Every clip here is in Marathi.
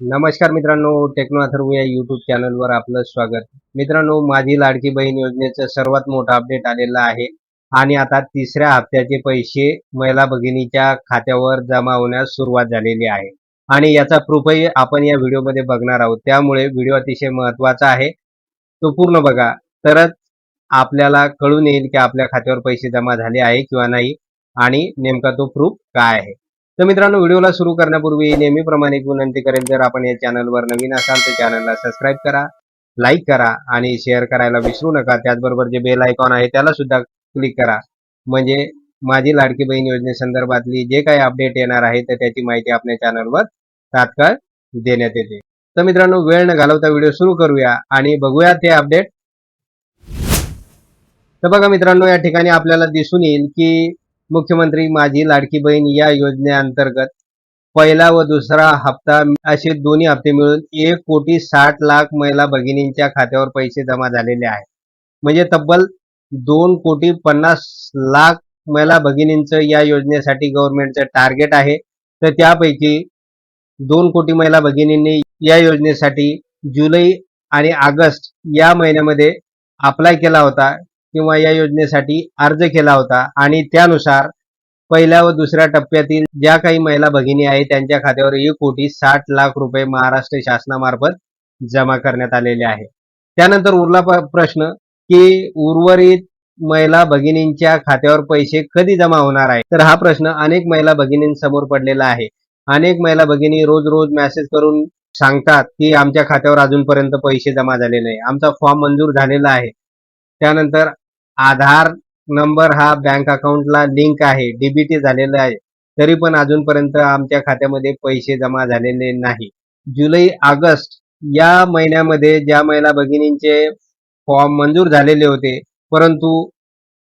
नमस्कार मित्रांनो टेक्नो अथर्व या युट्यूब चॅनलवर आपलं स्वागत. मित्रांनो माझी लाडकी बहीण योजनेचं सर्वात मोठं अपडेट आलेला आहे. आणि आता तिसऱ्या हप्त्याचे पैसे महिला भगिनीच्या खात्यावर जमा होण्यास सुरुवात झालेली आहे. आणि याचा प्रूफही आपण या व्हिडिओमध्ये बघणार आहोत. त्यामुळे व्हिडिओ अतिशय महत्त्वाचा आहे. तो पूर्ण बघा. तरच आपल्याला कळून येईल की आपल्या खात्यावर पैसे जमा झाले आहे किंवा नाही. आणि नेमका तो प्रूफ काय आहे? तर मित्रांनो व्हिडिओला सुरू करण्यापूर्वी नेहमीप्रमाणे एक विनंती करेल जर आपण या चॅनलवर नवीन असाल तर चॅनलला सबस्क्राईब करा लाईक करा आणि शेअर करायला विसरू नका. त्याचबरोबर जे बेल आयकॉन आहे त्याला सुद्धा क्लिक करा. म्हणजे माझी लाडकी बहीण योजनेसंदर्भातली जे काही अपडेट येणार आहे तर त्याची माहिती आपल्या चॅनलवर तात्काळ देण्यात येते. तर मित्रांनो वेळ न घालवता व्हिडिओ सुरू करूया आणि बघूया ते अपडेट. तर बघा मित्रांनो या ठिकाणी आपल्याला दिसून येईल की मुख्यमंत्री माझी लाडकी बहीण या योजनेअंतर्गत पहिला व दुसरा हप्ता असे दोन्ही हप्ते मिळून एक कोटी साठ लाख महिला भगिनींच्या खात्यावर पैसे जमा झालेले आहेत. म्हणजे तब्बल दोन कोटी पन्नास लाख महिला भगिनींचं या योजनेसाठी गव्हर्नमेंटचं टार्गेट आहे. तर त्यापैकी दोन कोटी महिला भगिनींनी या योजनेसाठी जुलै आणि ऑगस्ट या महिन्यामध्ये अप्लाय केला होता. किंवा या योजनेसाठी अर्ज केला होता. आणि त्यानुसार पहिल्या व दुसऱ्या टप्प्यातील ज्या काही महिला भगिनी आहेत त्यांच्या खात्यावर एक कोटी साठ लाख रुपये महाराष्ट्र शासनामार्फत जमा करण्यात आलेले आहे. त्यानंतर उरला प्रश्न की उर्वरित महिला भगिनींच्या खात्यावर पैसे कधी जमा होणार आहे तर हा प्रश्न अनेक महिला भगिनींसमोर पडलेला आहे. अनेक महिला भगिनी रोज रोज मेसेज करून सांगतात की आमच्या खात्यावर अजूनपर्यंत पैसे जमा झाले नाही. आमचा फॉर्म मंजूर झालेला आहे. त्यानंतर आधार नंबर हा बँक अकाउंटला लिंक आहे डीबीटी झालेला आहे. तरी पण अजूनपर्यंत आमच्या खात्यामध्ये पैसे जमा झालेले नाही. जुलै ऑगस्ट या महिन्यामध्ये ज्या महिला भगिनींचे फॉर्म मंजूर झालेले होते परंतु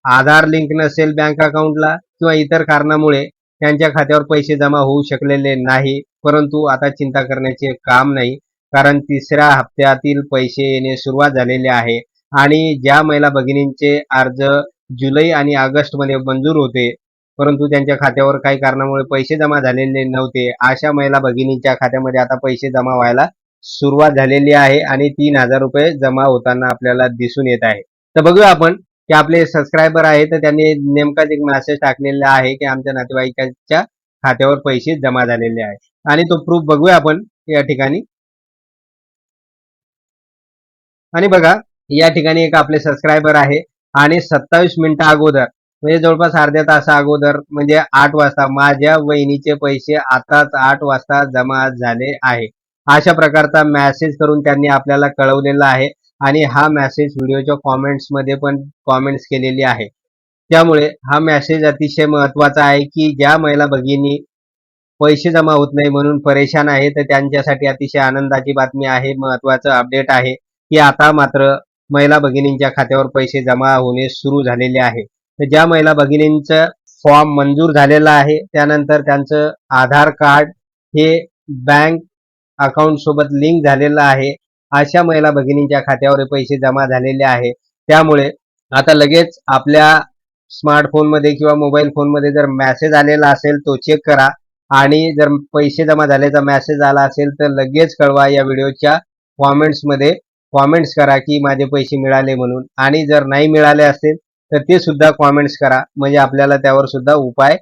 आधार लिंक नसेल बँक अकाउंटला किंवा इतर कारणामुळे त्यांच्या खात्यावर पैसे जमा होऊ शकलेले नाही. परंतु आता चिंता करण्याचे काम नाही कारण तिसऱ्या हप्त्यातील पैसे येणे सुरुवात झालेले आहे. आणि ज्या महिला भगिनींचे अर्ज जुलै आणि ऑगस्टमध्ये मंजूर होते परंतु त्यांच्या खात्यावर काही कारणामुळे पैसे जमा झालेले नव्हते अशा महिला भगिनींच्या खात्यामध्ये आता पैसे जमा व्हायला सुरुवात झालेली आहे आणि तीन हजार रुपये जमा होताना आपल्याला दिसून येत आहे. तर बघूया आपण की आपले सबस्क्रायबर आहे तर त्यांनी नेमकाच एक मेसेज टाकलेला आहे की आमच्या नातेवाईकाच्या खात्यावर पैसे जमा झालेले आहे. आणि तो प्रूफ बघूया आपण या ठिकाणी. आणि बघा या ठिकाणी एक आपले सबस्क्रायबर आहे. आणि सत्तावीस मिनिटं अगोदर म्हणजे जवळपास अर्ध्या तासा अगोदर म्हणजे आठ वाजता माझ्या वहिनीचे पैसे आताच आठ वाजता जमा झाले आहे. अशा प्रकारचा मेसेज करून त्यांनी आपल्याला कळवलेला आहे. आणि हा मॅसेज व्हिडिओच्या कॉमेंट्समध्ये पण कॉमेंट्स केलेली आहे. त्यामुळे हा मॅसेज अतिशय महत्त्वाचा आहे की ज्या महिला भगिनी पैसे जमा होत नाही म्हणून परेशान आहे तर त्यांच्यासाठी अतिशय आनंदाची बातमी आहे महत्वाचं अपडेट आहे. की आता मात्र महिला भगिनींच्या खात्यावर पैसे जमा होणे सुरू झालेले आहे. तर ज्या महिला भगिनींचं फॉर्म मंजूर झालेला आहे त्यानंतर त्यांचं आधार कार्ड हे बँक अकाउंट सोबत लिंक झालेलं आहे. अशा महिला भगिनींच्या खात्यावर पैसे जमा झालेले आहे. त्यामुळे आता लगेच आपल्या स्मार्टफोनमध्ये किंवा मोबाईल फोनमध्ये जर मॅसेज आलेला असेल तो चेक करा. आणि जर पैसे जमा झाल्याचा मेसेज आला असेल तर लगेच कळवा या व्हिडिओच्या कॉमेंट्समध्ये. कॉमेंट्स करा की माझे पैसे मिळाले म्हणून. आणि जर नाही मिळाले असेल तर ते सुद्धा कॉमेंट्स करा. म्हणजे आपल्याला त्यावर सुद्धा उपाय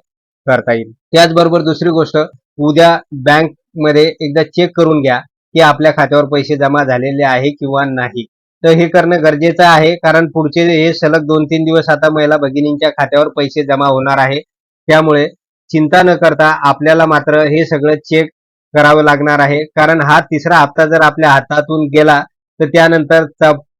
करता येईल. त्याचबरोबर दुसरी गोष्ट उद्या बँकमध्ये एकदा चेक करून घ्या की आपल्या खात्यावर पैसे जमा झालेले आहे किंवा नाही. तर हे करणं गरजेचं आहे कारण पुढचे हे सलग दोन तीन दिवस आता महिला भगिनींच्या खात्यावर पैसे जमा होणार आहे. त्यामुळे चिंता न करता आपल्याला मात्र हे सगळं चेक करावं लागणार आहे. कारण हा तिसरा हप्ता जर आपल्या हातातून गेला तर त्यानंतर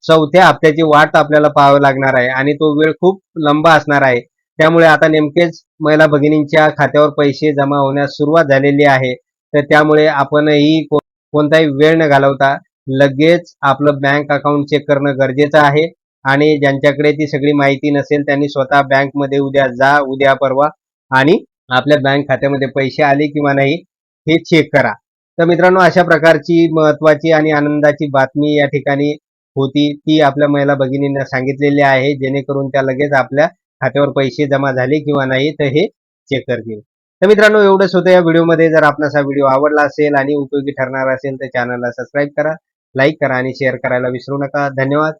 चौथ्या हप्त्याची वाट आपल्याला पाहावी लागणार आहे आणि तो वेळ खूप लंबा असणार आहे. त्यामुळे आता नेमकेच महिला भगिनींच्या खात्यावर पैसे जमा होण्यास सुरुवात झालेली आहे. तर त्यामुळे आपणही कोणताही वेळ न घालवता लगेच आपलं बँक अकाउंट चेक करणं गरजेचं आहे. आणि ज्यांच्याकडे ती सगळी माहिती नसेल त्यांनी स्वतः बँकमध्ये उद्या जा उद्या परवा आणि आपल्या बँक खात्यामध्ये पैसे आले किंवा नाही हे चेक करा. तर मित्रांनो अशा प्रकारची महत्वाची आणि आनंदाची बातमी या ठिकाणी होती. ती आपल्या महिला भगिनींना सांगितलेली आहे. जेणेकरून त्या लगेच आपल्या खात्यावर पैसे जमा झाले किंवा नाही तर हे चेक करतील. तर मित्रांनो एवढंच होतं. या व्हिडिओमध्ये जर आपणास हा व्हिडिओ आवडला असेल आणि उपयोगी ठरणार असेल तर चॅनलला सबस्क्राईब करा लाईक करा आणि शेअर करायला विसरू नका. धन्यवाद.